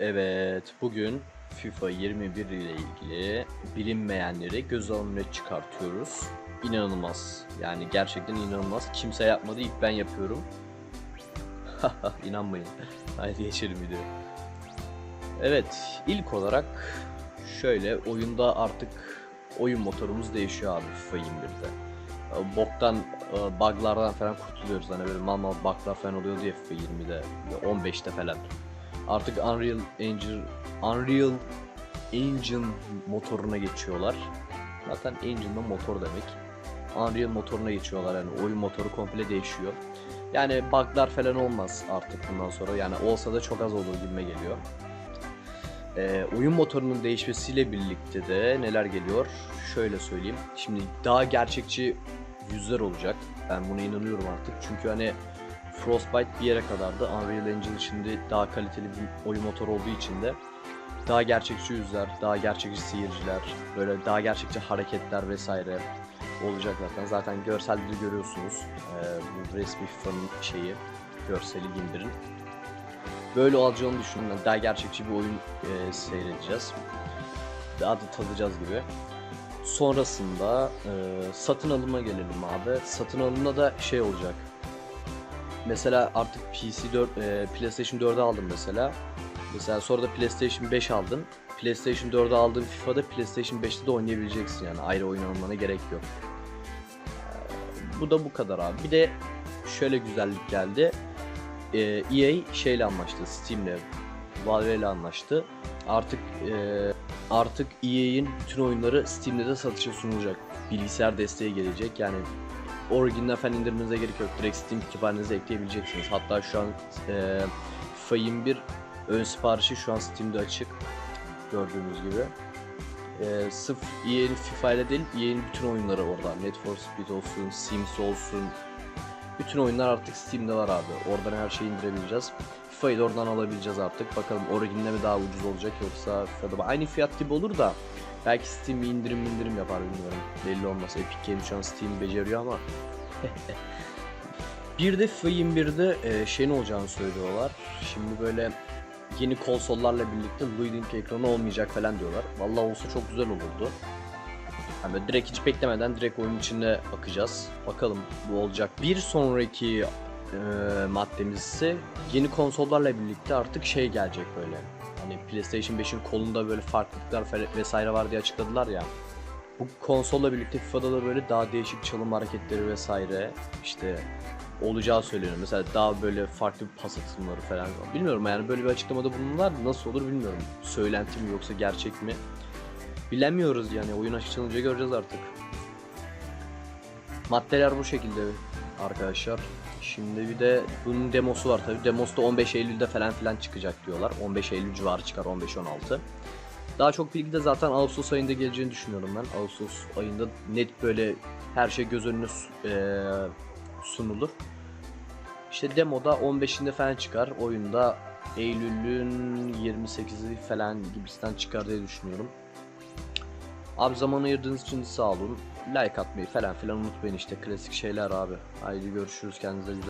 Evet, bugün FIFA 21 ile ilgili bilinmeyenleri göz önüne çıkartıyoruz. İnanılmaz. Yani gerçekten inanılmaz. Kimse yapmadı, ilk ben yapıyorum. İnanmayın. Haydi geçelim video. Evet, ilk olarak şöyle oyunda artık oyun motorumuz değişiyor abi FIFA 21'de. Ee, Boktan, e, buglardan falan kurtuluyoruz. Hani böyle mal mal buglar falan oluyordu ya FIFA 20'de, 15'te falan. Artık Unreal Engine Unreal Engine motoruna geçiyorlar. Zaten Engine motor demek. Unreal motoruna geçiyorlar yani oyun motoru komple değişiyor. Yani bug'lar falan olmaz artık bundan sonra. Yani olsa da çok az olur gibime geliyor. Ee, oyun motorunun değişmesiyle birlikte de neler geliyor? Şöyle söyleyeyim. Şimdi daha gerçekçi yüzler olacak. Ben buna inanıyorum artık. Çünkü hani Frostbite bir yere kadardı. Unreal Engine şimdi daha kaliteli bir oyun motoru olduğu için de daha gerçekçi yüzler, daha gerçekçi seyirciler, böyle daha gerçekçi hareketler vesaire olacak zaten. Zaten görselde de görüyorsunuz. Ee, bu resmi FIFA'nın şeyi, görseli Gimber'in. Böyle olacağını düşünün. Daha gerçekçi bir oyun e, seyredeceğiz. Daha da tadacağız gibi. Sonrasında e, satın alıma gelelim abi. Satın alımda da şey olacak. Mesela artık PC 4, e, PlayStation 4'ü aldım mesela. Mesela sonra da PlayStation 5 aldın. PlayStation 4'ü aldığın FIFA'da PlayStation 5'te de oynayabileceksin yani. Ayrı oyun almana gerek yok. Ee, Bu da bu kadar abi. Bir de şöyle güzellik geldi. Ee, EA şeyle anlaştı. Steam'le, Valve ile anlaştı. Artık e, artık EA'in bütün oyunları Steam'de de satışa sunulacak. Bilgisayar desteği gelecek. Yani Origin'den falan indirmenize gerek yok. Direkt Steam kütüphanenize ekleyebileceksiniz. Hatta şu an e, FIFA 21 ön siparişi şu an Steam'de açık. Gördüğünüz gibi. E, sırf EA'nin FIFA ile değil, EA'nin bütün oyunları orada. Need for Speed olsun, Sims olsun. Bütün oyunlar artık Steam'de var abi. Oradan her şeyi indirebileceğiz. FIFA'yı da oradan alabileceğiz artık. Bakalım Origin'de mi daha ucuz olacak yoksa FIFA'da aynı fiyat gibi olur da belki Steam indirim indirim yapar bilmiyorum. Belli olmaz. Epic Games şu an Steam beceriyor ama bir de FIFA 21'de e, şeyin olacağını söylüyorlar. Şimdi böyle yeni konsollarla birlikte Luiding ekranı olmayacak falan diyorlar. Vallahi olsa çok güzel olurdu. Yani böyle direkt hiç beklemeden direkt oyun içine akacağız. Bakalım bu olacak. Bir sonraki e, maddemiz ise yeni konsollarla birlikte artık şey gelecek böyle. Hani PlayStation 5'in kolunda böyle farklılıklar vesaire var diye açıkladılar ya. Bu konsolla birlikte FIFA'da da böyle daha değişik çalım hareketleri vesaire işte olacağı söyleniyor. Mesela daha böyle farklı pas atımları falan. Bilmiyorum yani böyle bir açıklamada bulundular. Nasıl olur bilmiyorum. Söylenti mi yoksa gerçek mi? Bilemiyoruz yani. Oyun açılınca göreceğiz artık. Maddeler bu şekilde arkadaşlar. Şimdi bir de bunun demosu var tabi. Demosu da 15 Eylül'de falan filan çıkacak diyorlar. 15 Eylül civarı çıkar 15-16. Daha çok bilgi de zaten Ağustos ayında geleceğini düşünüyorum ben. Ağustos ayında net böyle her şey göz önüne eee, sunulur. İşte demoda 15'inde falan çıkar. Oyunda Eylül'ün 28'i falan gibisinden çıkar diye düşünüyorum. Abi zaman ayırdığınız için sağ olun. Like atmayı falan filan unutmayın işte klasik şeyler abi. Haydi görüşürüz kendinize güzel.